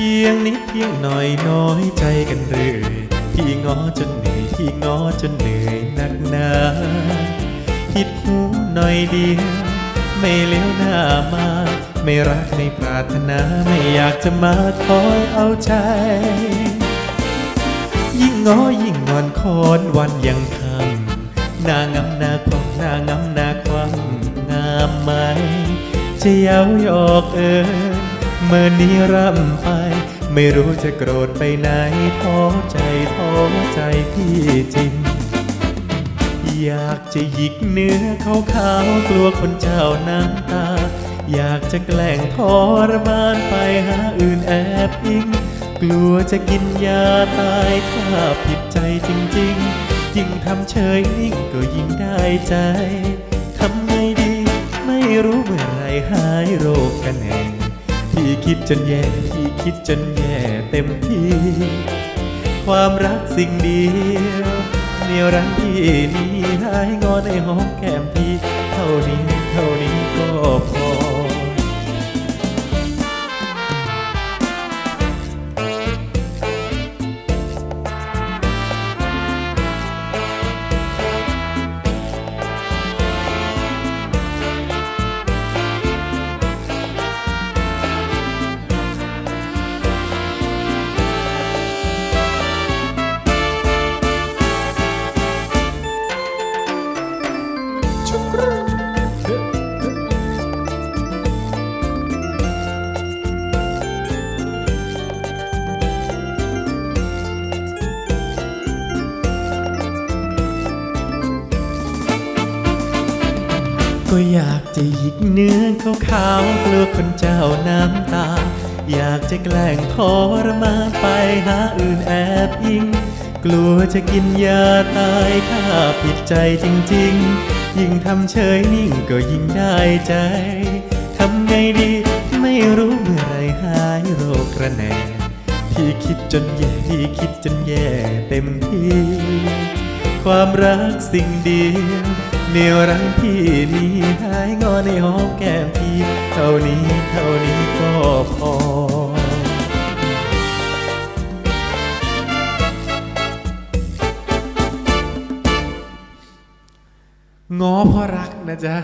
พียงหน่อยน้อยใจกันเรื่อยพี่ง้อจนเหนื่อยพี่ง้อจนเหนื่อยหนักหนาผิดหูหน่อยเดียวไม่เลี้ยวหน้ามา ไม่รักไม่ปรารถนาไม่อยากจะมาคอยเอาใจ ยิ่งง้อยิ่งงอนคอนวันยังคำหน้างำหน้าความหน้างำหน้าความงามไหมจะเย้ายอกเอินเมื่อนี้ร่ำไป ไม่รู้จะโกรธไปไหนท้อใจท้อใจพี่จริง อยากจะหยิกเนื้อเขาขาวกลัวคนเจ้าน้ำตา อยากจะแกล้งทรมานไปหาอื่นแอบอิง กลัวจะกินยาตายถ้าผิดใจจริงๆ ยิ่งทำเฉยนิ่งก็ยิ่งได้ใจ ทำไงดี ไม่รู้เมื่อไรหายโรคกันเอง พี่คิดจนแย่พี่คิดจนแย่เต็มที่ ความรักสิ่งเดียวเหนียวรั้งพี่นี้หายงอนในหอมแก้ม ก็อยากจะหยิกเนื้อเขาขาวๆกลัวคนเจ้าน้ำตา อยากจะแกล้งทรมานไปหาอื่นแอบอิง กลัวจะกินยาตายถ้าผิดใจจริงๆ ยิ่งทำเฉยนิ่งก็ยิ่งได้ใจ ทำไงดีไม่รู้เมื่อไรหายโรคกระแนงพี่คิดจนแย่พี่คิดจนแย่เต็มที่ ความรักสิ่งเดียว เหนียวรังพี่มีหายงอนในห้องแก้มพี่เท่านี้เท่านี้ก็พอง้อเพราะรักนะจ๊ะ